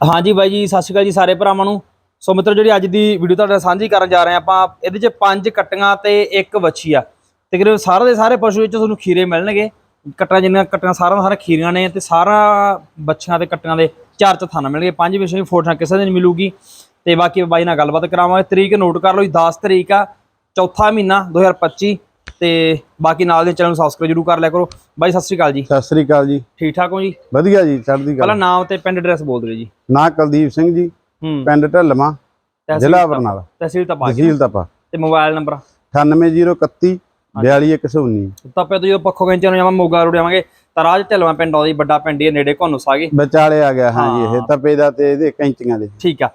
ਹਾਂਜੀ ਬਾਈ ਜੀ, ਸਤਿ ਸ਼੍ਰੀ ਅਕਾਲ ਜੀ ਸਾਰੇ ਭਰਾਵਾਂ ਨੂੰ। ਸੋ ਮਿੱਤਰ, ਜਿਹੜੀ ਅੱਜ ਦੀ ਵੀਡੀਓ ਤੁਹਾਡੇ ਨਾਲ ਸਾਂਝੀ ਕਰਨ ਜਾ ਰਹੇ ਹਾਂ, ਆਪਾਂ ਇਹਦੇ 'ਚ ਪੰਜ ਕੱਟੀਆਂ ਤੇ ਇੱਕ ਵੱਛੀ ਆ। ਤਕਰੀਬਨ ਸਾਰੇ ਦੇ ਸਾਰੇ ਪਸ਼ੂ ਵਿੱਚ ਤੁਹਾਨੂੰ ਖੀਰੇ ਮਿਲਣਗੇ। ਕੱਟਾਂ ਜਿੰਨੀਆਂ ਕੱਟਾਂ ਸਾਰਾ ਸਾਰਾ ਖੀਰੀਆਂ ਨੇ ਤੇ ਸਾਰਾ ਬੱਚਿਆਂ ਤੇ ਕੱਟੀਆਂ ਦੇ ਚਾਰ ਚ ਮਿਲਣਗੇ। ਪੰਜ ਵਿਸ਼ੇ ਫੋਟੋਆਂ ਕਿਸੇ ਦਿਨ ਮਿਲੂਗੀ। ਤੇ ਬਾਕੀ ਬਾਈ ਨਾਲ ਗੱਲਬਾਤ ਕਰਾਵਾਂਗੇ। ਤਰੀਕ ਨੋਟ ਕਰ ਲਓ ਜੀ 10 ਤਰੀਕ ਆ, ਚੌਥਾ ਮਹੀਨਾ 2025 ਤੇ ਬਾਕੀ ਨਾਲ ਦੇ ਚੈਨਲ ਨੂੰ ਸਬਸਕ੍ਰਾਈਬ ਜਰੂਰ ਕਰ ਲਿਆ ਕਰੋ। ਬਾਈ ਸਤਿ ਸ਼੍ਰੀ ਅਕਾਲ ਜੀ। ਸਤਿ ਸ੍ਰੀ ਅਕਾਲ ਜੀ। ਠੀਕ ਠਾਕ ਹੋ ਜੀ? ਵਧੀਆ ਜੀ ਚੜ੍ਹਦੀ ਪਹਿਲਾਂ ਕਲਾ ਨਾਮ ਤੇ ਪਿੰਡ ਐਡਰੈਸ ਬੋਲ ਦਿਓ ਜੀ। ਨਾਂ ਕੁਲਦੀਪ ਸਿੰਘ ਜੀ ਪਿੰਡ ਤਹਿਸੀਲ ਜ਼ਿਲ੍ਹਾ ਬਰਨਾਲਾ। ਤਹਿਸੀਲ ਤਾਂ ਬਾਗੀ ਤਹਿਸੀਲ ਤਪਾ। ਤੇ ਮੋਬਾਈਲ ਨੰਬਰ? 98031 42119 ਤਪੇ ਤੋਂ ਜਦੋਂ ਪੱਖੋ ਕੈਂਚੇ ਨੂੰ ਜਾਵਾਂ ਮੋਗਾ ਰੋਡ ਆਵਾਂਗੇ ਤਾਂ ਰਾਜ ਢਲਵਾ ਪਿੰਡ ਆਉਂਦੀ ਵੱਡਾ ਪਿੰਡ ਹੀ ਨੇੜੇ ਘੁੰਨੂ ਸਾਗੇ ਵਿਚਾਲੇ ਆ ਗਿਆ ਹਾਂ। ਜੀ। ਇਹ ਤਪੇ ਦਾ ਤੇ ਇਹਦੇ ਕੈਂਚੀਆਂ ਦੇ। ਠੀਕ ਆ।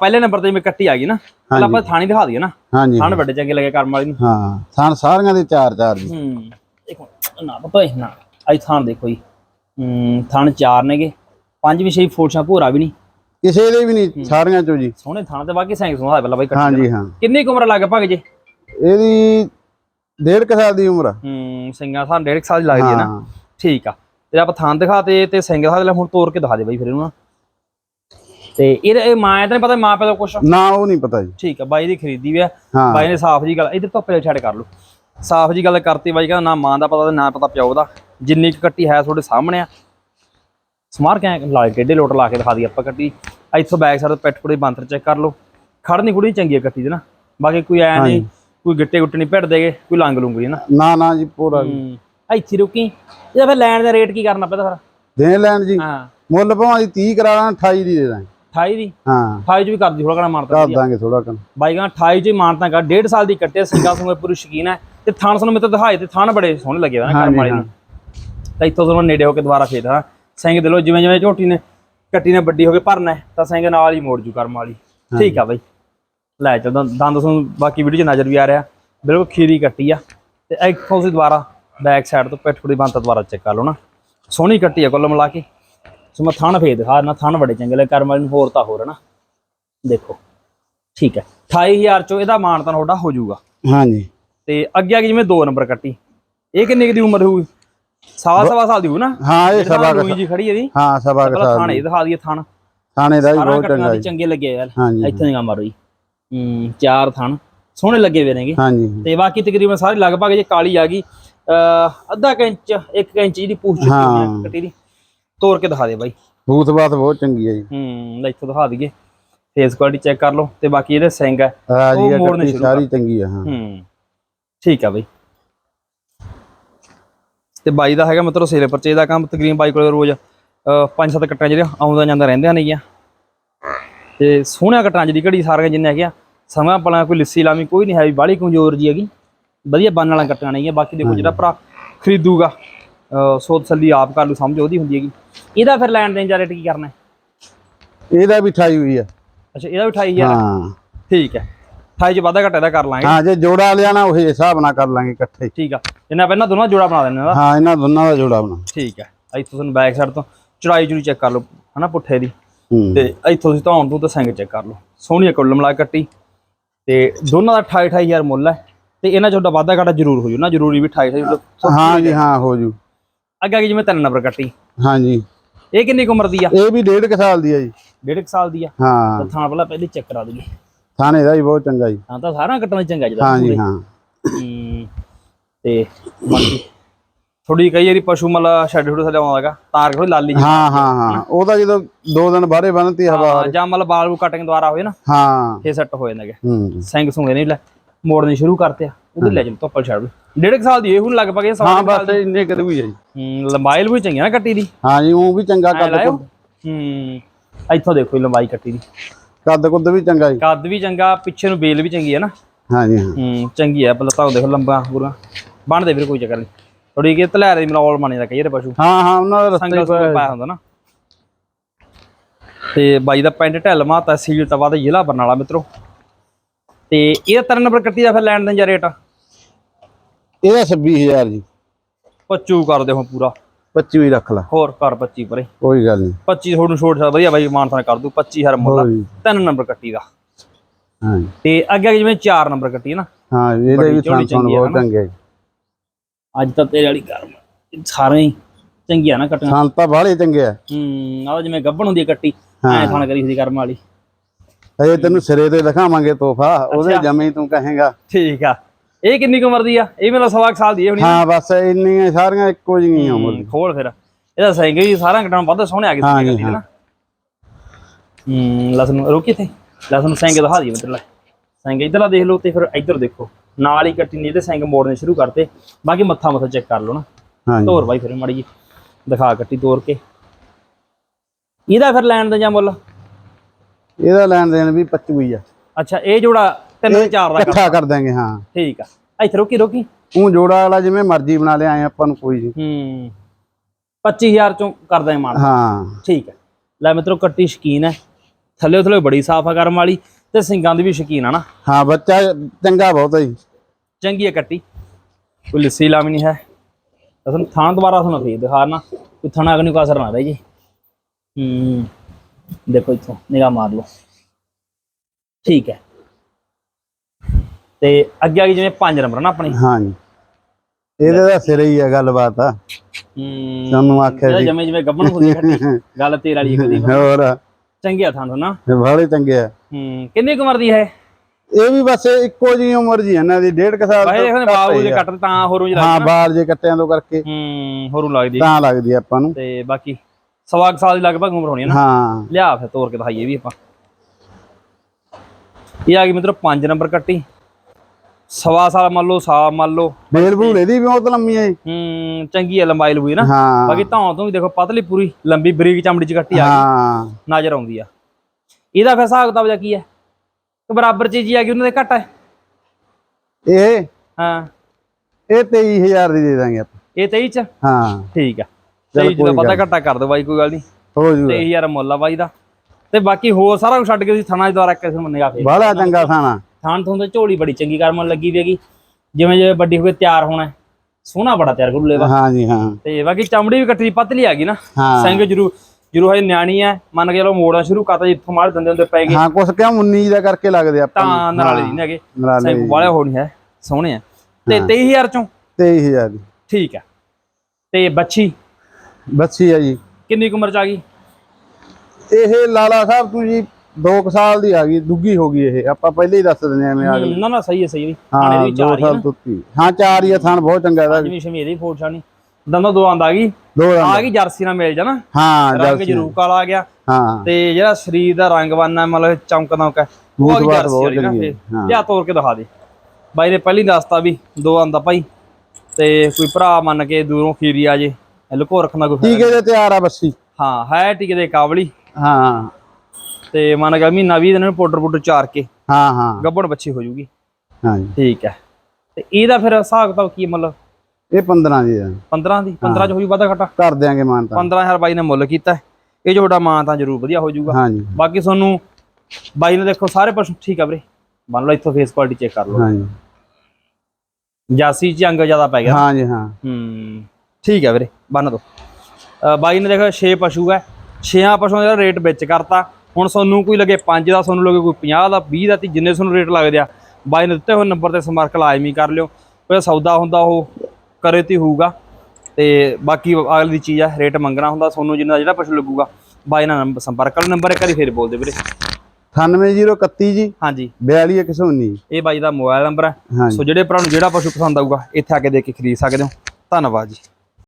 ਪਹਿਲੇ ਨੰਬਰ ਤੇ ਮੈਂ ਕੱਟੀ ਆ ਗਈ ਨਾ ਪਹਿਲਾਂ ਆਪਾਂ ਥਾਣੀ ਦਿਖਾ ਦਈਏ ਨਾ। ਹਾਂਜੀ ਥਾਣ ਵੱਡੇ ਚੰਗੇ ਲੱਗੇ ਕਰਮ ਵਾਲੀ ਨੂੰ। ਹਾਂ ਥਾਣ ਸਾਰੀਆਂ ਦੇ ਚਾਰ ਚਾਰ ਜੀ। ਹੂੰ ਨਾ ਪਤਾ ਹੀ ਨਾ। ਆਈ ਥਾਣ ਦੇਖੋ ਜੀ। ਹੂੰ ਥਾਣ ਚਾਰ ਨੇਗੇ। ਪੰਜ ਵਿਸ਼ੇ ਫੋਟੋਆਂ ਭੋਰਾ ਵੀ ਨਹੀਂ। ਕਿਸੇ ਦੇ ਵੀ ਨਹੀਂ ਸਾਰੀਆਂ ਚੋਂ ਜੀ। ਸੋਹਣੇ ਥਾਣ ਤੇ ਬਾਕੀ ਸੈਂਕ ਸੁਣਾ ਪਹਿਲਾਂ ਬਾਈ ਕੱਟੀ ਹਾਂ ਦੇ। ਜੀ ਹਾਂ। ਕਿੰਨੀ ਉਮਰ ਲੱਗ ਭਗ ਜੇ? ਇਹਦੀ ਡੇਢ ਕੁ ਸਾਲ ਦੀ ਉਮਰ ਹੂੰ ਸਿੰਘਾਂ ਥਾਂ ਡੇਢ ਕੁ ਸਾਲ ਦੀ ਲੱਗਦੀ ਹੈ ਨਾ। ਠੀਕ ਆ। ਤੇ ਆਪਾਂ ਥਾਂ ਦਿਖਾਤੇ ਤੇ ਸਿੰਘ ਦਿਖਾ ਦੇ ਹੁਣ ਤੋੜ ਕੇ ਦਿਖਾ ਦੇ ਬਾਈ ਫਿਰ ਇਹਨੂੰ ਨਾ। ਤੇ ਇਹ ਇਹ ਮਾਂ ਤਾਂ ਨਹੀਂ ਪਤਾ ਮਾਂ ਪਿਓ ਦਾ ਕੁਛ? ਨਾ ਉਹ ਨਹੀਂ ਪਤਾ ਜੀ। ਠੀਕ ਆ ਬਾਈ ਦੀ ਖਰੀਦੀ ਵੀ ਆ। ਹਾਂ। ਬਾਈ ਨੇ ਸਾਫ਼ ਜੀ ਗੱਲ ਇਧਰ ਧੁੱਪ ਦੇ ਛੱਡ ਕਰ ਲਓ। ਸਾਫ਼ ਜੀ ਗੱਲ ਕਰਤੀ ਬਾਈ ਕਹਿੰਦਾ ਨਾ ਮਾਂ ਦਾ ਪਤਾ ਤੇ ਨਾ ਪਤਾ ਪਿਓ ਦਾ। ਜਿੰਨੀ ਕੁ ਕੱਟੀ ਹੈ ਤੁਹਾਡੇ ਸਾਹਮਣੇ ਆ। ਸਮਾਰ ਕੇ ਲਾ ਟੇਡੇ ਲੋਟ ਲਾ ਕੇ ਦਿਖਾ ਦੀ ਆਪਾਂ ਕੱਟੀ। ਇੱਥੋਂ ਬੈਕ ਸਾਈਡ ਪੈਟ ਕੁੜੀ ਬੰਤਰ ਚੈੱਕ ਕਰ ਲਓ। ਖੜਨੀ ਕੁੜੀ ਚੰਗੀ ਆ ਕੱਟੀ ਦੇ ਨਾ। ਬਾਕੀ ਕੋਈ ਐ ਨਹੀਂ ਕੋਈ ਗਿੱਟੇ ਗੁੱਟੇ ਨਹੀਂ ਭਿੜ ਦੇਗੇ ਕੋਈ ਲੰਗ ਲੂੰਗਰੀ ਨਾ ਨਾ। ਨਾ ਜੀ ਪੂਰਾ ਜੀ। ਹੂੰ। ਇੱਥੇ ਰੁਕੀ। ਇਹਦਾ ਫਿਰ ਲੈਣ ਦਾ ਰੇਟ ਕੀ ਕਰਨਾ ਪੈਂਦਾ ਫਿਰ ਦੇ ਲੈਣ ਜੀ। ਹਾਂ। ਮੁੱਲ ਭਾਵਾਂ ਦੀ 30 ਕਰਾ ਲਾਂ 28 ਦੀ ਦੇ ਦਾਂਗੇ। 28 ਦੀ? ਹਾਂ। 28 ਚ ਵੀ ਕਰਦੀ ਥੋੜਾ ਘਣਾ ਮਾਰਦਾ ਕਰ ਦਾਂਗੇ ਥੋੜਾ ਕਨ ਬਾਈ ਕਹਿੰਦਾ 28 ਚ ਹੀ ਕਰ 1.5 ਸਾਲ ਦੀ ਕੱਟੇ ਸਿੰਘਾਂ ਸੁਣੇ ਪੂਰੀ ਸ਼ਕੀਨ ਹੈ। ਤੇ ਥਣ ਸਾਨੂੰ ਤੋਂ ਦਿਖਾਏ ਤੇ ਥਣ ਬੜੇ ਸੋਹਣੇ ਲੱਗੇ ਨੇ ਕਰਮ ਵਾਲੇ ਨੂੰ ਤਾਂ ਇੱਥੋਂ ਤੁਹਾਨੂੰ ਨੇੜੇ ਹੋ ਕੇ ਦੁਬਾਰਾ ਫੇਰ ਹਾਂ। ਸਿੰਘ ਦੇ ਲੋ ਜਿਵੇਂ ਜਿਵੇਂ ਝੋਟੀ ਨੇ ਕੱਟੀ ਨੇ ਵੱਡੀ ਹੋ ਕੇ ਭਰਨਾ ਤਾਂ ਸਿੰਘ ਨਾਲ ਹੀ ਮੋੜ ਜੂ ਕਰਮ ਵਾਲੀ। ਠੀਕ ਆ ਬਾਈ। ਲੈ ਚੱਲ ਦੰਦ ਤੁਹਾਨੂੰ ਬਾਕੀ ਵੀਡੀਓ 'ਚ ਨਜ਼ਰ ਵੀ ਆ ਰਿਹਾ। ਬਿਲਕੁਲ ਖੀਰੀ ਕੱਟੀ ਆ। ਤੇ ਇੱਥੋਂ ਤੁਸੀਂ ਦੁਬਾਰਾ ਬੈਕ ਸਾਈਡ ਤੋਂ ਪਿੱਠ ਬੰਦ ਦੁਬਾਰਾ ਚੈੱਕ ਕਰ ਲਓ ਨਾ। ਸੋਹਣੀ ਕੱਟੀ ਆ ਕੁੱਲ ਮਿਲਾ ਕੇ। ਸੋ ਮੈਂ ਥਣ ਫੇਰ ਦਿਖਾ ਨਾ ਥਣ ਬੜੇ ਚੰਗੇ ਲੱਗੇ ਕਰਮ ਵਾਲੀ ਨੂੰ ਹੋਰ ਤਾਂ ਹੋਰ ਹੈ ਨਾ। ਦੇਖੋ ਠੀਕ ਹੈ। 28000 ਚੋਂ ਇਹਦਾ ਮਾਨਤਨ ਤੁਹਾਡਾ ਹੋ ਜਾਊਗਾ। ਹਾਂ ਜੀ ਤੇ ਅੱਗੇ ਆ ਗਈ ਜਿਵੇਂ 2 ਨੰਬਰ ਕੱਟੀ। ਇਹ ਕਿੰਨੀ ਕੁ ਦੀ ਉਮਰ ਹੋਊਗੀ? ਸਵਾ ਸਵਾ ਸਾਲ ਦੀ ਹੋਊ ਨਾ? ਹਾਂ ਇਹ ਸਭਾ ਰੂਈ ਜੀ ਖੜੀ ਇਹਦੀ। ਹਾਂ ਸਭਾ ਪਹਿਲਾਂ ਕਸਾ ਥਾਣੇ ਦਿਖਾ ਦਈਏ ਥਣ। ਥਾਣੇ ਦਾ ਵੀ ਬਹੁਤ ਚੰਗਾ ਜੀ। ਚੰਗੇ ਲੱਗੇ ਯਾਰ। ਇੱਥੋਂ ਦੀ ਗਾ ਮਾਰੋ ਜੀ ਹੂੰ ਚਾਰ ਥਣ। ਸੋਹਣੇ ਲੱਗੇ ਹੋਏ ਨੇਗੇ। ਹਾਂ ਜੀ ਤੇ ਬਾਕੀ ਤਕਰੀਬਨ ਸਾਰੇ ਲਗਭਗ ਜੇ ਕਾਲੀ ਆ ਗਈ। ਅੱਧਾ ਕੁ ਇੰਚ 1 ਇੰਚ ਜਿਹੜੀ ਪੂਛ ਚੁੱਕੀ ਹਾਂ। ਕੱਟੀ ਦੀ। ਤੋੜ ਕੇ ਦਿਖਾ ਦੇ ਬਾਈ। ਬੂਥ ਬਾਤ ਬਹੁਤ ਚੰਗੀ ਹੈ ਜੀ। ਹੂੰ ਲੈ ਇੱਥੋਂ ਦਿਖਾ ਦਈਏ। ਫੇਸ ਕੁਆਲਿਟੀ ਚੈੱਕ ਕਰ ਲਓ ਤੇ ਬਾਕੀ ਇਹਦੇ ਸਿੰਗ ਹੈ ਉਹ ਜੀ ਕੱਟੀ ਸ਼ੁਰੂ ਚੰਗੀ ਆ ਹਾਂ। ਹੂੰ ਠੀਕ ਆ ਬਈ। ਤੇ ਬਾਈ ਦਾ ਹੈਗਾ ਮਤਲਬ ਸੇਲ ਪਰਚੇਜ ਦਾ ਕੰਮ ਤਕਰੀਬਨ ਬਾਈ ਕੋਲ ਰੋਜ਼ ਪੰਜ ਸੱਤ ਕੱਟਾਂ ਜਿਹੜੀਆਂ ਆਉਂਦਾ ਜਾਂਦਾ ਰਹਿੰਦੀਆਂ ਨੇਗੀਆਂ। ਤੇ ਸੋਹਣਿਆ ਕੱਟਾਂ ਜਿਹੜੀ ਘੜੀ ਸਾਰੀਆਂ ਜਿੰਨੇ ਹੈਗੀਆਂ ਸਮਾਂ ਪਲਾਂ ਕੋਈ ਲਿੱਸੀ ਲਾਵੀਂ ਕੋਈ ਨਹੀਂ ਹੈ ਵੀ ਬਾਹਲੀ ਕਮਜ਼ੋਰ ਜੀ ਹੈਗੀ। ਵਧੀਆ ਬੰਨ ਵਾਲਾ ਕੱਟਾਂ ਨੇਗੀਆਂ ਬਾਕੀ ਦੇਖੋ ਜਿਹੜਾ ਭਰਾ ਖਰੀਦੂਗਾ ਸੋ ਤਸੱਲੀ ਆਪ ਕਰ ਲੂ ਸਮਝ ਉਹਦੀ ਹੁੰਦੀ ਹੈਗੀ। ਇਹਦਾ ਫਿਰ ਲੈਣ ਦੇਣ ਜਾਂ ਰੇਟ ਕੀ ਕਰਨਾ? ਇਹਦਾ ਵੀ ਠਾਈ ਹੋਈ ਆ। ਅੱਛਾ ਇਹਦਾ ਵੀ 28000 ਹਾਂ। ਠੀਕ ਹੈ। 28 ਚ ਵਾਧਾ ਘਟਾ ਦਾ ਕਰ ਲਾਂਗੇ। ਹਾਂ ਜੇ ਜੋੜਾ ਲਿਆਣਾ ਉਹ ਹਿਸਾਬ ਨਾਲ ਕਰ ਲਾਂਗੇ ਇਕੱਠੇ। ਠੀਕ ਆ। ਇਹਨਾਂ ਪਹਿਲਾਂ ਦੋਨਾਂ ਜੋੜਾ ਬਣਾ ਦੇਣਾ ਇਹਦਾ ਹਾਂ ਇਹਨਾਂ ਦੋਨਾਂ ਦਾ ਜੋੜਾ ਬਣਾ। ਠੀਕ ਹੈ। ਇੱਥੋਂ ਤੁਹਾਨੂੰ ਬੈਕ ਸਾਈਡ ਤੋਂ ਚੜਾਈ ਚੁੜੀ ਚੈੱਕ ਕਰ ਲਓ ਹਨਾ ਪੁੱਠੇ ਦੀ। ਤੇ ਇੱਥੋਂ ਤੁਸੀਂ ਧੌਣ ਤੋਂ ਤਾਂ ਸਿੰਘ ਚੈੱਕ ਕਰ ਲਓ। ਸੋਹਣੀ ਕੁੱਲ ਮਿਲਾ ਕੱਟੀ। ਤੇ ਦੋਨਾਂ ਦਾ 28 28000 ਮੁੱਲ ਹੈ। ਤੇ ਇਹਨਾਂ ਚੋਂ ਵਾਧਾ ਘਾਟਾ ਜ਼ਰੂਰ ਹੋ ਜੂ ਨਾ ਜ਼ਰੂਰੀ ਵੀ 28 28 ਹਾਂ ਜੀ ਹਾਂ ਹੋ ਜੂ। ਅੱਗੇ ਜਿਵੇਂ ਤਿੰਨ ਨੰਬਰ ਕੱਟੀ। ਹਾਂ ਜੀ ਇਹ ਕਿੰਨੀ ਕੁ ਉਮਰ ਦੀ ਆ? ਇਹ ਵੀ ਡੇਢ ਕੁ ਸਾਲ ਦੀ ਆ ਜੀ। ਡੇਢ ਕੁ ਸਾਲ ਦੀ ਆ? ਹਾਂ। ਤਾਂ ਥਾਂ ਪਹਿਲਾਂ ਪਹਿਲੇ ਚੈੱਕ ਕਰਾ ਦਈਏ। ਥਾਣੇ ਦਾ ਵੀ ਬਹੁਤ ਚੰਗਾ ਜੀ। ਹਾਂ ਤਾਂ ਸਾਰਾ ਕੱਟਣਾ ਚੰਗਾ ਹਾਂ ਜੀ ਹਾਂ। ਹਮ, ਤੇ ਬਾਕੀ ਥੋੜੀ ਕਈ ਵਾਰੀ ਪਸ਼ੂ ਮਲਾ ਛੱਡ ਛੁੱਡ ਥੱਲੇ ਆਉਂਦਾਗਾ ਤਾਰ ਥੋੜੀ ਲਾਲੀ। ਹਾਂ ਹਾਂ ਹਾਂ। ਉਹਦਾ ਜਦੋਂ ਦੋ ਦਿਨ ਬਾਹਰੇ ਬੰਨਤੀ ਹਵਾ ਹਾਂ, ਜਾਂ ਮਤਲਬ ਬਾਲ ਕਟਿੰਗ ਦੁਆਰਾ ਹੋਏ ਨਾ ਹਾਂ। ਫੇਰ ਸੈੱਟ ਹੋ ਜਾਂਦਾਗਾ ਹੂੰ। ਸਿੰਘ ਸੁੰਗੇ ਨਹੀਂ ਲੈ ਮੋੜਨੇ ਸ਼ੁਰੂ ਕਰਤੇ ਆ। ਉਹਦੇ ਲੈ ਚਲ ਧੁੱਪਲ ਛੱਡ। ਡੇਢ ਸਾਲ ਦੀ ਇਹ ਹੁਣ ਲਗਭਗ ਇਹ ਹਾਂ ਬਸ ਇੰਨੇ ਕਦ ਵੀ ਆ ਜੀ। ਦੀ। ਲੰਬਾਈ ਵੀ ਚੰਗੀ ਨਾ ਕੱਟੀ ਦੀ। ਹਾਂ ਜੀ ਉਹ ਵੀ ਚੰਗਾ ਕੱਦ ਹੂੰ ਇੱਥੋਂ ਦੇਖੋ ਲੰਬਾਈ ਕੱਟੀ ਦੀ। ਕੱਦ ਕੁੱਦ ਵੀ ਚੰਗਾ ਜੀ। ਕੱਦ ਵੀ ਚੰਗਾ ਪਿੱਛੇ ਨੂੰ ਬੇਲ ਵੀ ਚੰਗੀ ਹੈ ਨਾ। ਹਾਂ ਜੀ ਹਾਂ। ਹੂੰ ਚੰਗੀ ਹੈ ਪਲਤਾ ਦੇਖੋ ਲੰਬਾ ਪੂਰਾ। ਬਣਦੇ ਵੀਰ ਕੋਈ ਚੱਕਰ ਨਹੀਂ। ਥੋੜੀ ਕਿ ਤਲੈਰੇ ਦੀ ਮਲੌਲ ਬਣ ਜਾਂਦਾ ਕਈ ਪਸ਼ੂ। ਹਾਂ ਹਾਂ ਉਹਨਾਂ ਦਾ ਰਸਤੇ ਪਾਇਆ ਹੁੰਦਾ ਨਾ। ਤੇ ਬਾਈ ਦਾ ਪਿੰਡ ਢਲਮਾ ਤਹਿਸੀਲ ਤਵਾ ਦਾ ਜ਼ਿਲ੍ਹਾ ਬਰਨਾਲਾ ਮਿੱਤਰੋ। ਤੇ ਇਹ ਤਿੰਨ ਨੰਬਰ ਕੱਟੀ ਦਾ ਫਿਰ ਲੈਣ ਦੇਣ ਜਾਂ ਰੇਟ? ਇਹਦਾ 26000 ਜੀ। ਪੱਚੂ ਕਰ ਦਿਓ ਪੂਰਾ। 25 ਹੀ ਰੱਖ ਲੈ। ਹੋਰ ਕਰ 25 ਪਰੇ। ਕੋਈ ਗੱਲ ਨਹੀਂ। 25 ਤੁਹਾਨੂੰ ਛੋਟ ਸਕਦਾ ਵਧੀਆ ਬਾਈ ਮਾਨਥਾ ਕਰ ਦੂ 25 ਹਰ ਮੁੱਲ ਆ। ਹੋਰ ਜੀ। ਤਿੰਨ ਨੰਬਰ ਕੱਟੀ ਦਾ। ਹਾਂ ਤੇ ਅੱਗੇ ਜਿਵੇਂ 4 ਨੰਬਰ ਕੱਟੀ ਨਾ। ਹਾਂ ਇਹਦੇ ਵੀ ਆ ਬਹੁਤ। ਚੰਗੇ ਆ ਅੱਜ ਤਾਂ ਤੇਰੇ ਵਾਲੀ ਕਰ ਸਾਰੇ ਹੀ ਚੰਗੀਆਂ ਨਾ ਕੱਟੀਆਂ। ਤਾਂ ਬਾਹਲੇ ਚੰਗੇ ਆ। ਹੂੰ ਆਹ ਜਿਵੇਂ ਗੱਭਣ ਹੁੰਦੀ ਕੱਟੀ ਐ ਥਣ ਕਰੀ ਸੀ ਕਰਮ ਵਾਲੀ। ਅਜੇ ਤੈਨੂੰ ਸਿਰੇ ਤੇ ਦਿਖਾਵਾਂਗੇ ਤੋਹਫਾ ਉਹਦੇ। ਜਮੇ ਤੂੰ ਕਹੇਗਾ। ਠੀਕ ਆ। ਇਹ ਕਿੰਨੀ ਉਮਰ ਦੀ ਆ? ਇਹ ਮੇਰਾ ਸਵਾ ਸਾਲ ਦੀ ਹੈ ਹੁਣੀ। ਹਾਂ ਬਸ ਇੰਨੀਆਂ ਸਾਰੀਆਂ ਇੱਕੋ ਜਿਹੀਆਂ ਉਮਰ ਹੂੰ, ਖੋਲ ਫਿਰ। ਇਹਦਾ ਸਿੰਘ ਵੀ ਸਾਰਾ ਘਟਾਂ ਵੱਧ ਸੋਹਣੇ ਆ ਗਏ ਸੀ ਜੀ, ਨਾ ਹੂੰ ਲਸਣ ਰੋਕੀ ਤੇ ਲਸਣ ਸਿੰਘ ਦਿਖਾ ਦੀ ਮਤਲਬ ਸਿੰਘ ਇਧਰਲਾ ਦੇਖ ਲਓ ਤੇ ਫਿਰ ਇੱਧਰ ਦੇਖੋ। ਨਾਲ ਹੀ ਕੱਟੀ ਨਹੀਂ ਤੇ ਸਿੰਘ ਮੋੜਨੇ ਸ਼ੁਰੂ ਕਰਤੇ। ਬਾਕੀ ਮੱਥਾ ਮੱਥਾ ਚੈੱਕ ਕਰ ਲਓ ਨਾ। ਹਾਂਜੀ। ਤੋਰ ਬਾਈ ਫਿਰ ਮਾੜੀ ਜੀ ਦਿਖਾ ਕੱਟੀ ਤੋਰ ਕੇ। ਇਹਦਾ ਫਿਰ ਲੈਣ ਦੇ ਜਾਂ ਮੁੱਲ? ਇਹਦਾ ਲੈਣ ਦੇਣ ਵੀ 25 ਆ। ਅੱਛਾ ਇਹ ਜੋੜਾ ਤਿੰਨ ਤੇ ਚਾਰ ਦਾ ਕਰ ਇਕੱਠਾ ਕਰ ਦਾਂਗੇ ਹਾਂ। ਠੀਕ ਆ। ਇੱਥੇ ਰੋਕੀ ਰੋਕੀ? ਉਹ ਜੋੜਾ ਵਾਲਾ ਜਿਵੇਂ ਮਰਜ਼ੀ ਬਣਾ ਲਿਆ ਆਏ ਆਪਾਂ ਨੂੰ ਕੋਈ ਨਹੀਂ। ਹੂੰ। 25000 ਚੋਂ ਕਰਦਾ ਮਾਨ ਹਾਂ। ਠੀਕ ਹੈ ਲੈ ਮਿੱਤਰੋ ਕੱਟੀ ਸ਼ਕੀਨ ਹੈ। ਥੱਲੇ ਥੱਲੇ ਬੜੀ ਸਾਫ਼ ਆ ਕਰਮ ਵਾਲੀ ਤੇ ਸਿੰਘਾਂ ਦੀ ਵੀ ਸ਼ਕੀਨ ਆ ਨਾ। ਹਾਂ ਬੱਚਾ ਚੰਗਾ ਬਹੁਤ ਹੈ ਜੀ। ਚੰਗੀ ਹੈ ਕੱਟੀ। ਕੋਈ ਲੱਸੀ ਲਾਵੀ ਨਹੀਂ ਹੈ। ਅਸਲ ਥਾਂ ਦੁਬਾਰਾ ਤੁਹਾਨੂੰ ਫੇਰ ਦਿਖਾ ਨਾ ਕੋਈ ਥਣਾ ਅਗਨੀ ਕੋ ਅਸਰ ਨਾ ਰਹੇ ਜੀ। ਹੂੰ। ਦੇਖੋ ਇੱਥੋਂ ਨਿਗਾਹ ਮਾਰ ਲਓ। ਠੀਕ ਹੈ। ਤੇ ਅੱਗੇ ਆ ਗਈ ਜਿਵੇਂ 5 ਨੰਬਰ ਨਾ ਆਪਣੀ। ਹਾਂ ਜੀ ਇਹਦੇ ਦਾ ਸਿਰੇ ਹੀ ਆ ਗੱਲਬਾਤ। ਆ ਹੂੰ। ਤੁਹਾਨੂੰ ਆਖਿਆ ਸੀ। ਜਮੇ ਜਿਵੇਂ ਗੱਬਣ ਹੁੰਦੀ ਕੱਟੀ ਗੱਲ ਤੇਰ ਵਾਲੀ ਹੈ ਕਦੀ ਹੋਰ। ਚੰਗੀ ਆ ਥਾਂ ਤੋਂ ਨਾ ਬਾਹਲੇ ਚੰਗੇ ਆ। ਹੂੰ। ਕਿੰਨੀ ਕੁ ਉਮਰ ਦੀ ਹੈ? ਇਹ ਵੀ ਬਸ ਇੱਕੋ ਜਿਹੀ ਉਮਰ ਜੀ ਇਹਨਾਂ ਦੀ। ਡੇਢ ਕੁ ਸਾਲ ਹੀ ਦੇ ਆ। ਕੱਟ ਤਾਂ ਹੋਰੂ ਜੀ ਹਾਂ ਲੱਗਦੀ ਨਾ। ਬਾਲ ਜੇ ਕੱਟਿਆਂ ਤੋਂ ਕਰਕੇ। ਹੂੰ ਹੋਰੂ ਲੱਗਦੀ। ਤਾਂ ਲੱਗਦੀ ਆਪਾਂ ਨੂੰ। ਤੇ ਬਾਕੀ? ਸਵਾ ਸਾਲ ਦੀ ਲਗਭਗ ਉਮਰ ਹੋਣੀ ਹੈ ਨਾ। ਹਾਂ। ਲਿਆ ਫਿਰ ਤੋਰ ਕੇ ਦਿਖਾਈਏ ਵੀ ਆਪਾਂ। ਇਹ ਆ ਗਈ ਮਿੱਤਰੋ 5 ਨੰਬਰ ਕੱਟੀ। ਸਵਾ ਸਾਲ ਮੰਨ ਲਓ ਸਾਲ ਮੰਨ ਲਓ। ਬੇਲ ਬੂਲ ਇਹਦੀ ਵੀ ਬਹੁਤ ਲੰਮੀ ਹੈ ਜੀ। ਹੂੰ ਚੰਗੀ ਹੈ ਲੰਬਾਈ ਲੂਈ ਨਾ। ਬਾਕੀ ਧੌਂ ਤੋਂ ਵੀ ਦੇਖੋ ਪਤਲੀ ਪੂਰੀ ਲੰਬੀ ਬਰੀਕ ਚਮੜੀ ਚ ਕੱਟੀ ਆ ਹਾਂ। ਗਈ ਨਜ਼ਰ ਆਉਂਦੀ ਆ। ਇਹਦਾ ਫਿਰ ਹਿਸਾਬ ਕਿਤਾਬ ਜਿਹਾ ਕੀ ਹੈ ਕਿ ਬਰਾਬਰ ਚੀਜ਼ ਹੀ ਆ ਗਈ ਉਹਨਾਂ ਦੇ ਘੱਟ ਇਹ? ਹਾਂ। ਇਹ 23000 ਦੀ ਦੇ ਦਾਂਗੇ ਆਪਾਂ। ਇਹ 23 ਚ? ਹਾਂ। ਠੀਕ ਆ। ਸਹੀ ਜਦੋਂ ਕੋਈ ਪਤਾ ਘੱਟਾ ਕਰ ਦੋ ਬਾਈ ਕੋਈ ਗੱਲ ਨਹੀਂ। ਹੋ ਜੂਗਾ। 23000 ਮੁੱਲ ਆ ਬਾਈ ਦਾ। ਤੇ ਬਾਕੀ ਹੋਰ ਸਾਰਾ ਕੁਝ ਛੱਡ ਕੇ ਤੁਸੀਂ ਥਾਣਾ ਦੁਆਰਾ ਕਿਸੇ ਨੂੰ ਨਿਗਾਹ ਫੇਰ। ਬਾਹਲਾ ਚੰਗਾ ਖਾਣਾ ਥਾਣ ਤੋਂ ਤੇ ਝੋਲੀ ਬੜੀ ਚੰਗੀ ਕਰਮਨ ਲੱਗੀ ਵੀ ਹੈਗੀ। ਜਿਵੇਂ ਜਿਵੇਂ ਵੱਡੀ ਹੋਵੇ ਤਿਆਰ ਹੋਣਾ। ਸੋਹਣਾ ਬੜਾ ਤਿਆਰ ਕਰੂ ਲੇਵਾ। ਹਾਂ ਜੀ ਹਾਂ। ਤੇ ਬਾਕੀ ਚਮੜੀ ਵੀ ਕੱਟੀ ਪਤਲੀ ਆ ਗਈ ਨਾ ਸਿੰਘ ਜਰੂ ਜਰੂ ਹਜੇ ਨਿਆਣੀ ਐ ਮੰਨ ਕੇ ਚਲੋ ਮੋੜਨਾ ਸ਼ੁਰੂ ਕਰਤਾ ਜਿੱਥੋਂ ਮਾਰ ਦੰਦੇ ਹੁੰਦੇ ਪੈ ਗਏ। ਹਾਂ ਕੁਛ ਕਿਉਂ 19 ਦਾ ਕਰਕੇ ਲੱਗਦੇ ਆਪਾਂ। ਤਾਂ ਨਰਾਲੇ ਨਹੀਂ ਹੈਗੇ। ਸਿੰਘ ਵਾਲੇ ਹੋਣੀ ਹੈ ਸੋਹਣੇ ਆ। ਤੇ 23000 ਚੋਂ? 23000 ਦੀ ਠੀਕ ਹੈ। ਤੇ ਬੱਚੀ? ਬੱਚੀ ਆ ਜੀ। ਕਿੰਨੀ ਕੁ ਉਮਰ ਚ ਆ ਗਈ? ਇਹ ਲਾਲਾ ਸਾਹਿਬ ਤੂੰ ਜੀ 2 ਸਾਲ ਦੀ ਆ ਗਈ ਦੁੱਗੀ ਹੋ ਗਈ ਇਹ। ਆਪਾਂ ਪਹਿਲੇ ਹੀ ਦੱਸ ਦਿੰਦੇ ਐਵੇਂ ਹੂੰ, ਨਾ ਨਾ ਸਹੀ ਹੈ ਸਹੀ ਹੈ ਹਾਂ ਦੀ 2 ਚਾਰ ਹੀ ਸਾਲ ਤੁੱਤੀ ਹਾਂ ਚਾਰ ਹੀ ਆ ਬਹੁਤ ਚੰਗਾ ਇਹਦਾ। ਜਿਵੇਂ ਸ਼ਮੀਰੀ ਫੋਟ ਛਾਣੀ। ਦੰਦੋਂ ਦੋ ਆਂਦਾ ਆ ਗਈ। ਦੋ ਆ ਗਈ। ਜਰਸੀ ਨਾਲ ਮਿਲ ਜਾਣਾ ਹਾਂ ਰੰਗ ਜਰੂਰ ਕਾਲਾ ਆ ਗਿਆ। ਹਾਂ। ਤੇ ਜਿਹੜਾ ਸਰੀਰ ਦਾ ਰੰਗ ਬੰਨਾ ਮਤਲਬ ਚਮਕ ਦਮਕ ਉਹ ਆ ਗਈ ਜਰਸੀ ਬਹੁਤ ਵਾਲੀ ਨਾ ਫੇ। ਲਿਆ ਤੋੜ ਕੇ ਦਿਖਾ ਦੇ। ਬਾਈ ਨੇ ਪਹਿਲੀ ਦੱਸਤਾ ਵੀ ਦੋ ਆਂਦਾ ਭਾਈ। ਤੇ ਕੋਈ ਭਰਾ ਮੰਨ ਕੇ ਦੂਰੋਂ ਖੀਰੀ ਆ ਜੇ। ਲੁਕੋ ਰੱਖਣਾ ਕੋਈ ਫਾਇਦਾ ਟੀਕੇ ਦੇ ਤਿਆਰ ਆ ਬੱਸੀ। ਹਾਂ ਹੈ ਟਿਕੇ ਦੇ ਕਾਬਲੀ। ਹਾਂ। ਤੇ ਮੰਨ ਗਿਆ ਮਹੀਨਾ 20 ਦਿਨ ਨੂੰ ਪਾਊਡਰ ਪਾਊਡਰ ਚਾਰ ਕੇ ਹਾਂ ਹਾਂ। ਗੱਬੜ ਬੱਚੀ ਹੋ ਜੂਗੀ। ਹਾਂ ਜੀ। ਠੀਕ ਹੈ। ਤੇ ਇਹਦਾ ਫਿਰ ਹਿਸਾਬ ਕਿਤਾਬ ਕੀ ਹੈ ਮਤਲਬ? ਇਹ 15 ਦੀ ਆ। 15 ਦੀ? 15 ਚ ਹੋਈ ਵਾਧਾ ਘਟਾ? ਕਰ ਦਿਆਂਗੇ ਮਾਨਤਾ 15000 ਬਾਈ ਨੇ ਮੁੱਲ ਕੀਤਾ। ਹੈ। ਇਹ ਜੋੜਾ ਮਾਂ ਤਾਂ ਜ਼ਰੂਰ ਵਧੀਆ ਹੋ ਜਾਊਗਾ ਹਾਂ ਜੀ। ਬਾਕੀ ਤੁਹਾਨੂੰ ਬਾਈ ਨੇ ਦੇਖੋ ਸਾਰੇ ਪਸ਼ੂ ਠੀਕ ਆ ਵੀਰੇ। ਮੰਨ ਲਓ ਇੱਥੋਂ ਫੇਸ ਕੁਆਲਿਟੀ ਚੈੱਕ ਕਰ ਲਓ। ਹਾਂ ਜੀ। ਜਾਸੀ ਚ ਅੰਗ ਜ਼ਿਆਦਾ ਪੈ ਗਿਆ। ਹਾਂ ਜੀ ਹਾਂ। ਹੂੰ। ਠੀਕ ਹੈ ਵੀਰੇ ਬੰਨ ਦੋ ਬਾਈ ਨੇ ਦੇਖੋ 6 ਪਸ਼ੂ ਹੈ 6 ਪਸ਼ੂਆਂ ਦਾ ਰੇਟ ਵਿੱਚ ਕਰਤਾ। ਹੁਣ ਤੁਹਾਨੂੰ ਕੋਈ ਲੱਗੇ 5 ਦਾ ਤੁਹਾਨੂੰ ਲੱਗੇ ਕੋਈ 50 ਦਾ 20 ਦਾ ਤੇ ਜਿੰਨੇ ਤੁਹਾਨੂੰ ਰੇਟ ਲੱਗਦੇ ਆ ਬਾਈ ਨੇ ਦਿੱਤੇ ਹੋਏ ਨੰਬਰ ਤੇ ਸੰਪਰਕ ਲਾਜ਼ਮੀ ਕਰ ਲਿਓ। ਕੋਈ ਸੌਦਾ ਹੁੰਦਾ ਉਹ ਕਰੇ ਤੇ ਹੋਊਗਾ। ਤੇ ਬਾਕੀ ਅਗਲੀ ਦੀ ਚੀਜ਼ ਆ ਰੇਟ ਮੰਗਣਾ ਹੁੰਦਾ ਤੁਹਾਨੂੰ ਜਿੰਨਾ ਜਿਹੜਾ ਪਸ਼ੂ ਲੱਗੂਗਾ ਬਾਈ ਨਾਲ ਨੰਬਰ ਸੰਪਰਕ ਕਰ ਨੰਬਰ ਇੱਕ ਵਾਰੀ ਫੇਰ ਬੋਲ ਦਿਓ ਵੀਰੇ 98031 ਜੀ। ਹਾਂਜੀ। 42119 ਇਹ ਬਾਈ ਦਾ ਮੋਬਾਈਲ ਨੰਬਰ ਹੈ। ਸੋ ਜਿਹੜੇ ਭਰਾ ਨੂੰ ਜਿਹੜਾ ਪਸ਼ੂ ਪਸੰਦ ਆਊਗਾ ਇੱਥੇ ਆ ਕੇ ਦੇਖ ਕੇ ਖਰੀਦ ਸਕਦੇ ਹੋ। ਧੰਨਵਾਦ ਜੀ।